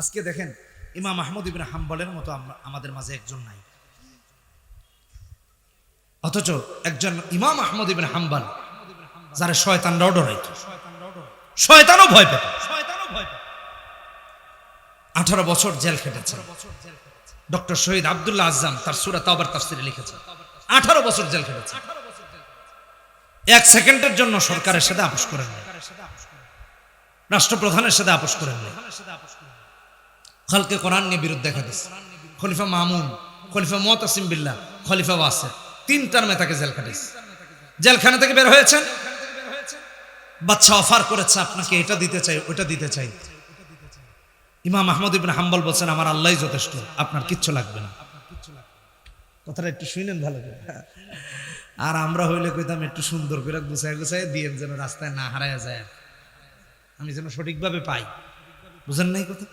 আজকে দেখেন ইমাম আহমদ ইবিন হাম্বলের মতো আমাদের মাঝে একজন নাই। অথচ একজন ইমাম আহমদ ইবিন হাম্বাল, যারা শয়তানরাও ডরাইত শয়তানও ভয় পেত। আঠারো বছর জেল খেটেছেন ডক্টর শহীদ আব্দুল্লাহ আজম তার সুরা তাবার তাফসিরে লিখেছেন আঠারো বছর জেল খেটেছে। এক সেকেন্ডের জন্য সরকারের সাথে আপোষ করেন রাষ্ট্রপ্রধানের সাথে আপোষ করেন। খালকে কোরআন নিয়ে বিরুদ্ধ দেখা দিচ্ছে খলিফা মামুন, খলিফা মোয়াতাসিম বিল্লাহ, খলিফা ওয়াসে তিন টার্মে তাকে জেল খাটিয়েছে। জেলখানা থেকে বের হয়েছেন? বাচ্চা অফার করেছে, আপনাকে এটা দিতে চাই ওটা দিতে চাই। ইমাম আহমদ ইবিন হাম্বল বলছেন, আমার আল্লাহ যথেষ্ট, আপনার কিচ্ছু লাগবে না। কথাটা একটু শুনেন ভালো করে। আর আমরা হইলে কইতাম, একটু সুন্দর করে গুছায় গুছায় দিয়ে যেন রাস্তায় না হারায় যায়। আমি যেন সঠিকভাবে পাই। বুঝেন নাই কথা?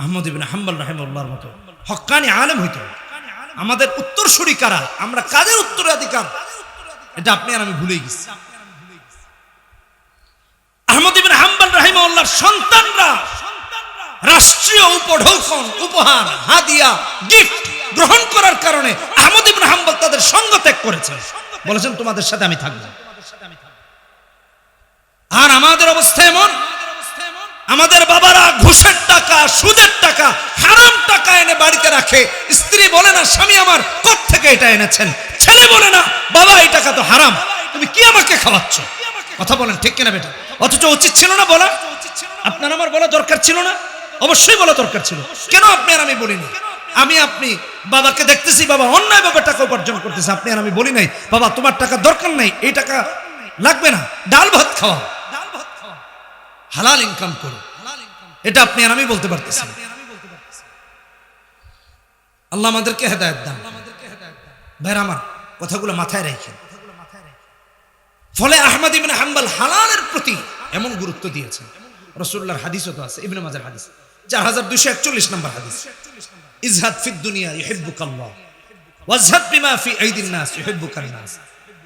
আহমদ ইবিন হাম্বল রাহেমুল্লাহর মতো। হক্কানি আলেম হইতো। আমাদের উত্তরসূরি কারা? আমরা কাদের উত্তরাধিকার? এটা আপনি আর আমি ভুলে গেছি। আহমদ ইবিন হাম্বল রাহিমউল্লাহর সন্তানরা রাষ্ট্রীয় উপঢৌকন, উপহার, হাদিয়া, গিফট গ্রহণ করার কারণে আহমদ ইবিন হাম্বল তাদের সঙ্গ ত্যাগ করেছেন। বলেছেন, তোমাদের সাথে আমি থাকব। আর আমাদের অবস্থা এমন, আমাদের বাবারা ঘুষের টাকা, সুদের টাকা, হারাম টাকা এনে বাড়িতে রাখে। স্ত্রী বলে না, স্বামী আমার থেকে এটা এনেছেন? ছেলে বলে না, বাবা, এই টাকা তো হারাম। তুমি কি আমাকে খাওয়াচ্ছ? কথা বলেন, ঠিক কিনা বেটা? অথচ উচিত ছিল না বলা? আপনার আমার বলা দরকার ছিল না? অবশ্যই বলা দরকার ছিল। কেন আপনি আর আমি বলিনি? আমি, আপনি বাবাকে দেখতেছি, বাবা অন্যায় বাবা টাকা উপার্জন করতেছে। আপনি আর আমি বলি নাই, বাবা, তোমার টাকা দরকার নাই, এই টাকা লাগবে না। ডাল ভাত খাওয়া। ডাল ভাত খাওয়া হালাল ইনকাম করো। এটা আপনি আর আমি বলতে পারতেছি। আল্লাহ আমাদেরকে হেদায়ত দান। ভাইরা আমার কথাগুলো মাথায় রেখে ফলে আহমদ ইবিন হাম্বাল হালালের প্রতি এমন গুরুত্ব দিয়েছেন। রসুল্লাহর হাদিসও তো আছে, ইবনে মাজার হাদিস। চার হাজার দুইশো একচল্লিশ নম্বর হাদিস। ইজহাদ ফিদ দুনিয়া ইহিব্বুকাল্লাহ ওয়াজহাদ বিমা ফি আইদিন নাস ইহিব্বুকান নাস।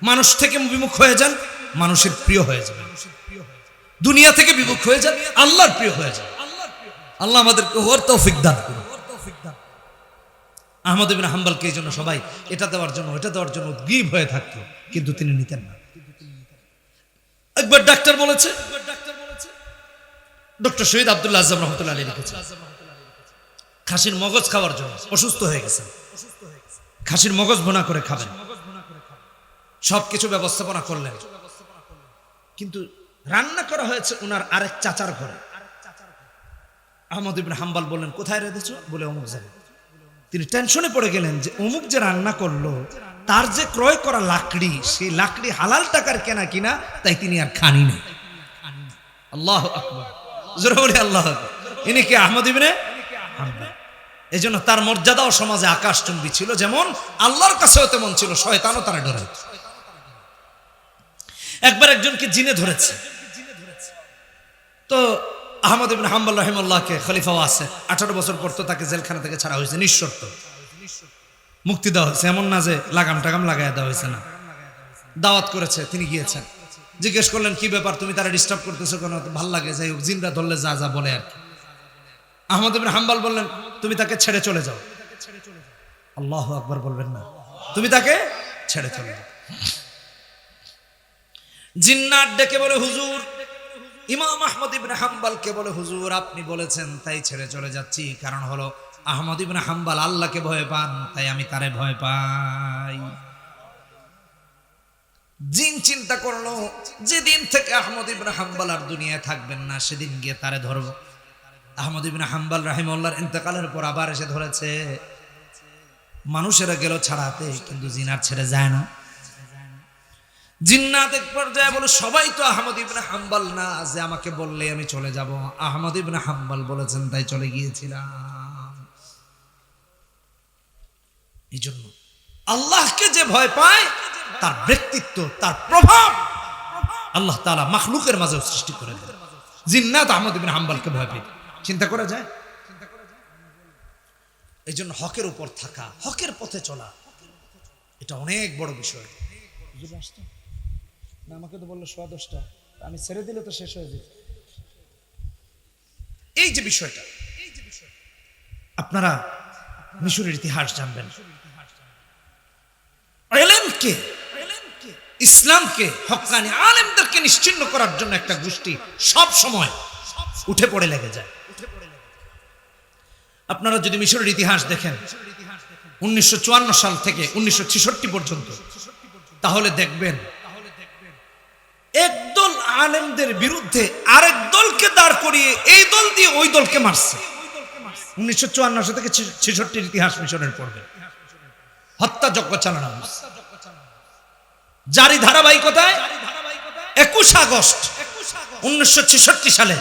মানুষ থেকে বিমুখ হয়ে যান, মানুষের প্রিয় হয়ে যাবেন। দুনিয়া থেকে বিমুখ হয়ে যান, আল্লাহর প্রিয় হয়ে যান আল্লাহ আমাদেরকে ওর তৌফিক দান করুন। আহমদ ইবিন হাম্বালকে এই জন্য সবাই এটা দেওয়ার জন্য ওটা দেওয়ার জন্য উদ্গ্রীব হয়ে থাকতো, কিন্তু তিনি নিতেন না। একবার ডাক্তার বলেছে, ডক্টর শহীদ আব্দুল্লাহ আজম রহমতুল্লাহ আলী লিখেছে, খাসির মগজ খাওয়ার জন্য, অসুস্থ হয়ে গেছেন খাসির মগজ ভোনা করে খাবেন। সব কিছু ব্যবস্থাপনা করলেন। কিন্তু রান্না করা হয়েছে ওনার আরেক চাচার ঘরে। আহমদ ইবিন হাম্বাল বললেন, কোথায় রেখেছ বলে অমুক জায়গায় তিনি টেনশনে পড়ে গেলেন যে অমুক যে রান্না করল, তার যে ক্রয় করা লাকড়ি, সেই লাকড়ি হালাল টাকার কেনা কিনা, তাই তিনি আর খানি না আল্লাহ আল্লাহ। ইনি কি? আহমদ ইবনে এই জন্য তার মর্যাদাও সমাজে আকাশচুম্বী ছিল, যেমন আল্লাহর কাছেও তেমন ছিল, শয়তানও তারা ডরাই একবার একজনকে জিনে ধরেছে। তো আহমদ ইবিন হাম্বাল রহিমুল্লাহকে খলিফাও আছে। আঠারো বছর পর তো তাকে জেলখানা থেকে ছাড়া হয়েছে, নিঃশর্ত। মুক্তি দেওয়া হয়েছে। এমন না যে লাগাম টাগাম লাগাই দেওয়া হয়েছে না। দাওয়াত করেছে, তিনি গিয়েছেন। জিজ্ঞেস করলেন, কি ব্যাপার? তুমি তারা ডিস্টার্ব করতেছো কেন? ভালো লাগে, যাই হোক জিন্দা ধরলে যা যা বলে আর কি। আহমদ ইবিন হাম্বাল বললেন, তুমি তাকে ছেড়ে চলে যাও। আল্লাহ আকবার বলবেন না। তুমি তাকে ছেড়ে চলে যাও। জিন্নাত ডেকে বলে, হুজুর ইমাম আহমদ ইবনে হাম্বালকে বলে, হুজুর, আপনি বলেছেন, তাই ছেড়ে চলে যাচ্ছি। কারণ হলো, আহমদ ইবনে হাম্বাল আল্লাহকে ভয় পান, তাই আমি তারে ভয় পাই। জিন চিন্তা করল, যেদিন থেকে আহমদ ইবনে হাম্বাল আর দুনিয়ায় থাকবেন না, সেদিন গিয়ে তারে ধরবো। আহমদ ইবনে হাম্বাল রাহিমউল্লাহর ইন্তেকালের পর আবার এসে ধরেছে, মানুষেরা গেল ছাড়াতে, কিন্তু জিনার ছেড়ে যায় না। জিন্নাত এক পর্যায়ে বলে, সবাই তো আহমদ ইবনে হাম্বাল না। যে আমাকে বললে আমি চলে যাব। আহমদ ইবনে হাম্বাল বলেছেন, তাই চলে গিয়েছিলাম। এই জন্য আল্লাহকে যে ভয় পায়, তার ব্যক্তিত্ব, তার প্রভাব আল্লাহ তাআলা মাখলুকের মাঝে সৃষ্টি করে দেন। জিন্নাত আহমদ ইবনে হাম্বালকে ভয় পেত চিন্তা করা যায়? এই জন্য হকের উপর থাকা, হকের পথে চলা, এটা অনেক বড় বিষয়? না, আমাকে তো বলল সোয়া দশটা। আমি ছেড়ে দিলে তো শেষ হয়ে যেত। এই যে বিষয়টা, আপনারা মিশরের ইতিহাস জানবেন। এলেমকে ইসলামকে, হকানি আলেমদেরকে নিশ্চিন্ন করার জন্য একটা গোষ্ঠী সব সময় উঠে পড়ে লেগে যায়। আপনারা যদি মিশরের ইতিহাস দেখেন, উনিশশো চুয়ান্ন সাল থেকে উনিশশো ছেষট্টি পর্যন্ত, তাহলে দেখবেন একদল আলেমদের বিরুদ্ধে আরেক দলকে দাঁড় করিয়ে এই দল দিয়ে ওই দলকে মারছে। উনিশশো চুয়ান্ন থেকে ছেষট্টির ইতিহাস মিশনের পড়বে হত্যাযজ্ঞ চালানো হয়েছে। জারি ধারাবাহিকতায় একুশ আগস্ট উনিশশো ছেষট্টি সালে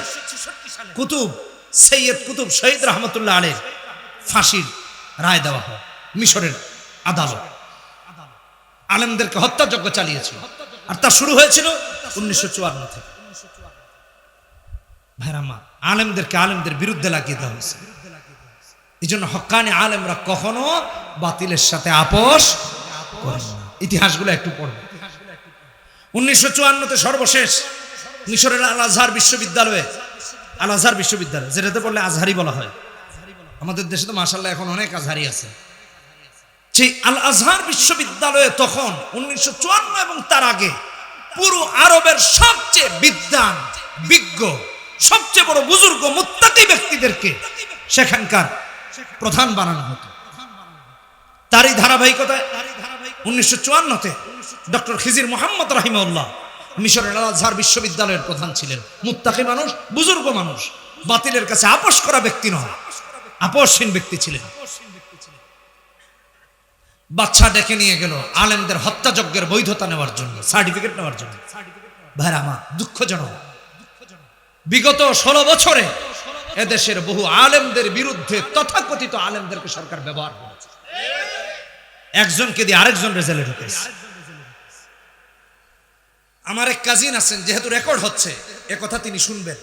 কুতুব, সৈয়দ কুতুব শহীদ রহমতুল্লাহ আলের ফাঁসির রায় দেওয়া হয় মিশরের আদালত। আলেমদেরকে হত্যাযজ্ঞ চালিয়েছিল। আর তা শুরু হয়েছিল উনিশশো চুয়ান্ন থেকে। ভাইরামা আলেমদেরকে আলেমদের বিরুদ্ধে লাগিয়ে দেওয়া হয়েছে। এই জন্য হকানি আলেমরা কখনো বাতিলের সাথে আপোষ ইতিহাসগুলো একটু পড়বে। উনিশশো চুয়ান্নতে সর্বশেষ মিশরের আল আজহার বিশ্ববিদ্যালয়ে আল আজহার বিশ্ববিদ্যালয়, যেটাতে বললে আজহারি বলা হয়। আমাদের দেশে তো মাসাল্লাহ এখন অনেক আজহারি আছে। সেই আল আজহার বিশ্ববিদ্যালয়ে তখন উনিশশো চুয়ান্ন এবং তার আগে পুরো আরবের সবচেয়ে বিদ্যান বিজ্ঞ, সবচেয়ে বড় বুজুর্গ, মুত্তাকি ব্যক্তিদেরকে সেখানকার প্রধান বানানো হতো। তারই ধারাবাহিকতায় উনিশশো চুয়ান্নতে ডক্টর খিজির মোহাম্মদ রাহিমউল্লাহ মিশরের আজহার বিশ্ববিদ্যালয়ের প্রধান ছিলেন। মুত্তাকি মানুষ, বুজুর্গ মানুষ, বাতিলের কাছে আপোষ করা ব্যক্তি নয় আপোষহীন ব্যক্তি ছিলেন। বাচ্চা ডেকে নিয়ে গেল, আলেমদের হত্যাযজ্ঞের বৈধতা নেওয়ার জন্য সার্টিফিকেট নেওয়ার জন্য। ভাইরা আমার, দুঃখজনক। বিগত ষোলো বছরে এদেশের বহু আলেমদের বিরুদ্ধে তথাকথিত আলেমদেরকে সরকার ব্যবহার করেছে। একজনকে দিয়ে আরেকজন রেজাল্টে ঢুকেছে। আমার এক কাজিন আছেন, যেহেতু রেকর্ড হচ্ছে, এ কথা তিনি শুনবেন।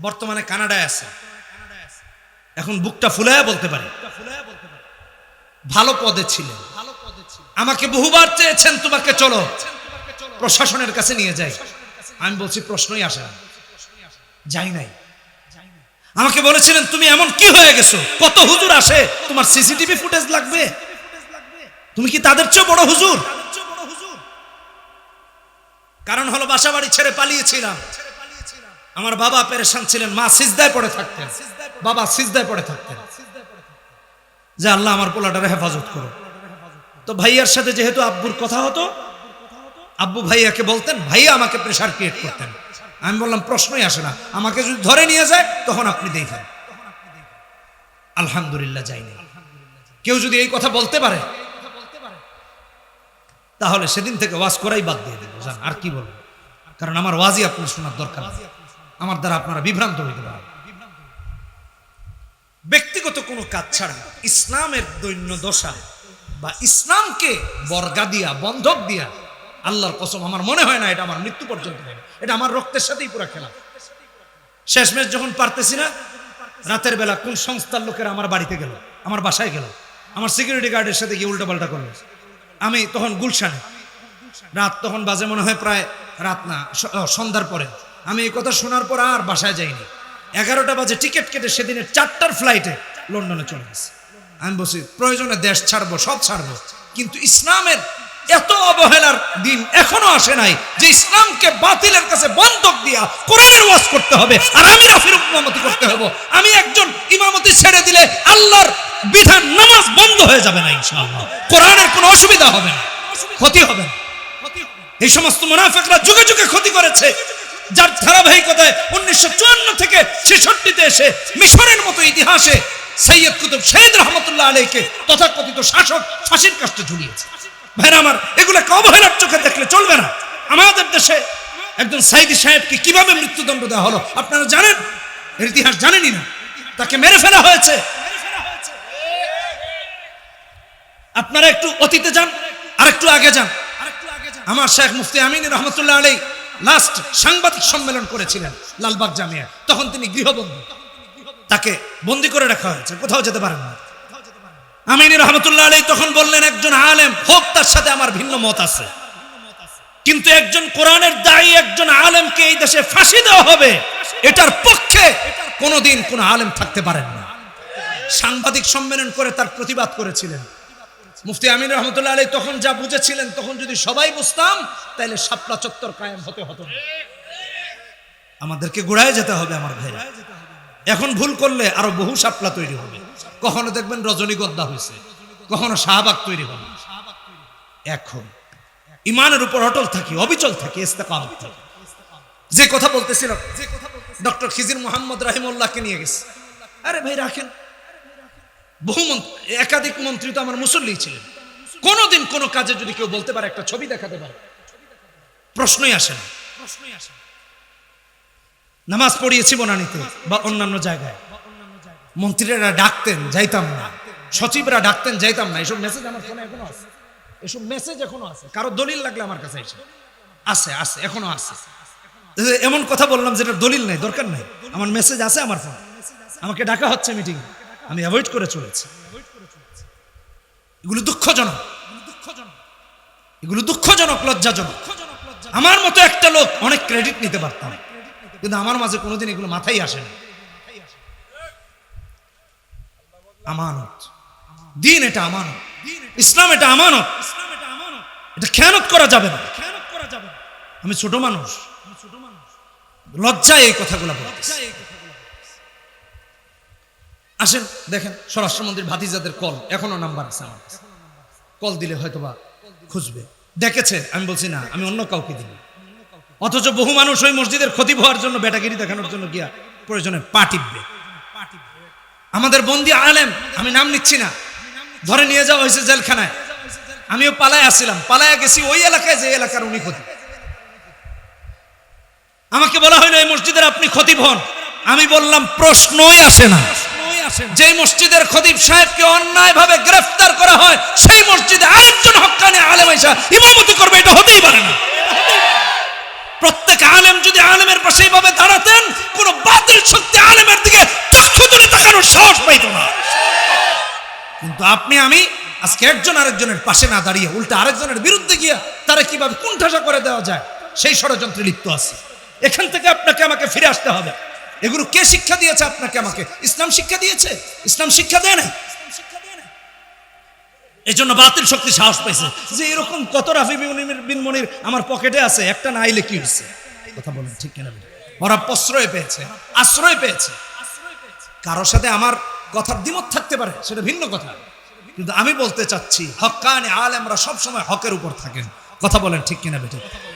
বর্তমানে কানাডায় আছে। এখন বুকটা ফুলায়া বলতে পারে। ভালো পদে ছিলেন। আমাকে বহুবার চেয়েছেন, তোমাকে চলো। প্রশাসনের কাছে নিয়ে যাই। আমি বলছি, প্রশ্নই আসে না। যাই নাই। আমাকে বলেছিলেন, তুমি এমন কি হয়ে গেছো? কত হুজুর আসে? তোমার সিসিটিভি ফুটেজ লাগবে? তুমি কি তাদের চেয়ে বড় হুজুর? কারণ হলো বাসা বাড়ি ছেড়ে পালিয়েছিলাম। আমার বাবা পেরেশান ছিলেন, মা সিজদায় পড়ে থাকতেন। বাবা সিজদায় পড়ে থাকতেন। যে আল্লাহ আমার পোলাটারে হেফাজত করো। তো ভাইয়ার সাথে যেহেতু আব্বুর কথা হতো, আব্বু ভাইয়াকে বলতেন, ভাইয়া আমাকে প্রেশার ক্রিয়েট করতেন। আমি বললাম, প্রশ্নই আসে না। আমাকে যদি ধরে নিয়ে যায়, তখন আপনি দেখেন। আলহামদুলিল্লাহ যাইনি কেউ যদি এই কথা বলতে পারে, তাহলে সেদিন থেকে ওয়াজ করাই বাদ দিয়ে দেবো। জান আর কি বলব? কারণ আমার ওয়াজই আপনার শোনার দরকার। আমার দ্বারা আপনারা বিভ্রান্ত হইতে পারেন ব্যক্তিগত কোনো কাজ ছাড়া ইসলামের দৈন্য দশা বা ইসলামকে বর্গা দিয়া, বন্ধক দিয়া, আল্লাহর কসম, আমার মনে হয় না এটা আমার মৃত্যু পর্যন্ত হবে। এটা আমার রক্তের সাথেই পুরা খেলা। শেষমেশ যখন পারতেছি না, রাতের বেলা কোন সংস্থার লোকেরা আমার বাড়িতে গেল, আমার বাসায় গেল, আমার সিকিউরিটি গার্ডের সাথে গিয়ে উল্টাপাল্টা করল। আমি তখন গুলশানে, রাত তখন বাজে মনে হয় প্রায়, রাত না সন্ধ্যার পরে। আমি এই কথা শোনার পর আর বাসায় যাইনি। এগারোটা বাজে টিকিট কেটে সেদিনে চারটার ফ্লাইটে লন্ডনে চলে গেছি। আমি বলছি, প্রয়োজনে দেশ ছাড়বো, সব ছাড়বো। কিন্তু ইসলামের এত অবহেলার দিন এখনও আসে নাই যে ইসলামকে বাতিলের কাছে বন্ধক দিয়া কোরআনের ওয়াজ করতে হবে আর আমি রাফির ইমামতি করতে হবে। আমি একজন ইমামতি ছেড়ে দিলে আল্লাহর বিধান নামাজ বন্ধ হয়ে যাবে না ইনশাআল্লাহ। কোরআনের কোনো অসুবিধা হবে না, ক্ষতি হবে না। এই সমস্ত মুনাফেকরা যুগে যুগে ক্ষতি করেছে। যার ধারাবাহিকতায় উনিশশো চুয়ান্ন থেকে ছেষট্টিতে এসে মিশরের মতো ইতিহাসে সৈয়দ কুতুব শহীদ রহমতুল্লাহ আলীকে তথাকথিত শাসক ফাঁসির কাষ্টে ঝুলিয়েছে। ভাইরা আমার, এগুলোকে অবহেলার চোখে দেখলে চলবে না। আমাদের দেশে একজন সাইদি সাহেবকে কীভাবে মৃত্যুদণ্ড দেওয়া হলো আপনারা জানেন? এর ইতিহাস জানেনই না। তাকে মেরে ফেলা হয়েছে। আপনারা একটু অতীতে যান আর একটু আগে যান। আমার শেখ মুফতি আমিন রহমতুল্লাহ আলী লাস্ট সাংবাদিক সম্মেলন করেছিলেন লালবাগ জামিয়া। তখন তিনি গৃহবন্দী। তাকে বন্দি করে রাখা হয়েছে। কোথাও যেতে পারেন না। আমিন রহমতুল্লাহ আলী তখন বললেন, একজন আলেম হোক, তার সাথে আমার ভিন্ন মত আছে। কিন্তু একজন কোরআনের দায়ী, একজন আলেমকে এই দেশে ফাঁসি দেওয়া হবে। এটার পক্ষে কোনোদিন কোন আলেম থাকতে পারেন না। সাংবাদিক সম্মেলন করে তার প্রতিবাদ করেছিলেন। মুফতি আমিন রহমতুল্লাহ আলী তখন যা বুঝেছিলেন, তখন যদি সবাই বুঝতাম তাহলে শাপলা চত্বর কায়েম হতে হতো আমাদেরকে গোড়ায় যেতে হবে আমার ভাইরা। এখন ভুল করলে আরও বহু শাপলা তৈরি হবে। কখনো দেখবেন রজনীগন্ধা হয়েছে, কখনো শাহবাগ তৈরি হবে। এখন ইমানের উপর অটল থাকি, অবিচল থাকি, ইস্তেকামত থাকি। যে কথা বলতেছিলাম ডক্টর খিজির মোহাম্মদ রাহিমুল্লাহকে নিয়ে গেছে। আরে ভাই, রাখেন। বহু একাধিক মন্ত্রী তো আমার মুসল্লি ছিলেন। কোনোদিন কোনো কাজে যদি কেউ বলতে পারে, একটা ছবি দেখাতে পারে। প্রশ্নই আসে না। প্রশ্নই আসে নামাজ পড়িয়েছি বনানীতে বা অন্যান্য জায়গায়। মন্ত্রীরা ডাকতেন, যাইতাম না। সচিবরা ডাকতেন, যাইতাম না। এসব মেসেজ আমার ফোনে এখনও আছে। এসব মেসেজ এখনও আছে। কারও দলিল লাগলে আমার কাছে এসে। আছে আছে, এখনও আছে। এমন কথা বললাম যেটা দলিল নাই, দরকার নাই। আমার মেসেজ আছে আমার ফোন আমাকে ডাকা হচ্ছে মিটিং আমি অ্যাভয়েড করে চলেছি। এগুলো দুঃখজনক। এগুলো দুঃখজনক, লজ্জাজনক। আমার মতো একটা লোক অনেক ক্রেডিট নিতে পারতাম। কিন্তু আমার মাঝে কোনোদিন এগুলো মাথায় আসে না। আমানত। দিন এটা আমানত। ইসলাম এটা আমানত। এটা খেয়ানত করা যাবে না। আমি ছোট মানুষ। লজ্জায় এই কথাগুলো বলতেছি। আসেন, দেখেন স্বরাষ্ট্রমন্ত্রীর ভাতিজাদের কল এখনও নাম্বার আছে আমার কাছে। কল দিলে হয়তো বা খুঁজবে। দেখেছে, আমি বলছি না, আমি অন্য কাউকে দিই অথচ বহু মানুষ ওই মসজিদের ক্ষতি হওয়ার জন্য, বেটাগিরি দেখানোর জন্য গিয়া প্রয়োজনে পা টিপবে। আমাদের বন্দি আলেম, আমি নাম নিচ্ছি না। ধরে নিয়ে যাওয়া হয়েছে জেলখানায়। আমিও পালায় আসছিলাম, পালায় গেছি ওই এলাকায়, যে এলাকার উনি ক্ষতি। আমাকে বলা হইল, এই মসজিদের আপনি ক্ষতি হন আমি বললাম, প্রশ্নই আসে না। যে মসজিদের খতিব সাহেবকে অন্যায়ভাবে গ্রেফতার করা হয়, সেই মসজিদে আরেকজন হক্কানি আলেম ইমামতি করবে, এটা হতেই পারে না। প্রত্যেক আলেম যদি আলেমের পাশে এইভাবে দাঁড়াতেন, কোন বাতিল শক্তি আলেমের দিকে তাকানোর সাহস পাইত না। কিন্তু আপনি, আমি, আজকে একজন আরেকজনের পাশে না দাঁড়িয়ে উল্টা আরেকজনের বিরুদ্ধে গিয়া তারা কীভাবে কুণ্ঠাসা করে দেওয়া যায়, সেই ষড়যন্ত্রে লিপ্ত আছে। এখান থেকে আপনাকে আমাকে ফিরে আসতে হবে। এগুলো কে শিক্ষা দিয়েছে আপনাকে আমাকে? ইসলাম শিক্ষা দিয়েছে? ইসলাম শিক্ষা দেয় না এই জন্য বাতিল শক্তি সাহস পাইছে। যে এরকম কত রাফি বিন- মনির আমার পকেটে আছে, একটা না আইলে কি হচ্ছে কথা বলেন, ঠিক কিনা ওরা প্রশ্রয় পেয়েছে, আশ্রয় পেয়েছে। কারোর সাথে আমার কথার দ্বিমত থাকতে পারে, সেটা ভিন্ন কথা। কিন্তু আমি বলতে চাচ্ছি হক্কানি আলেমরা সবসময় হকের উপর থাকেন। কথা বলেন, ঠিক কিনা বেটে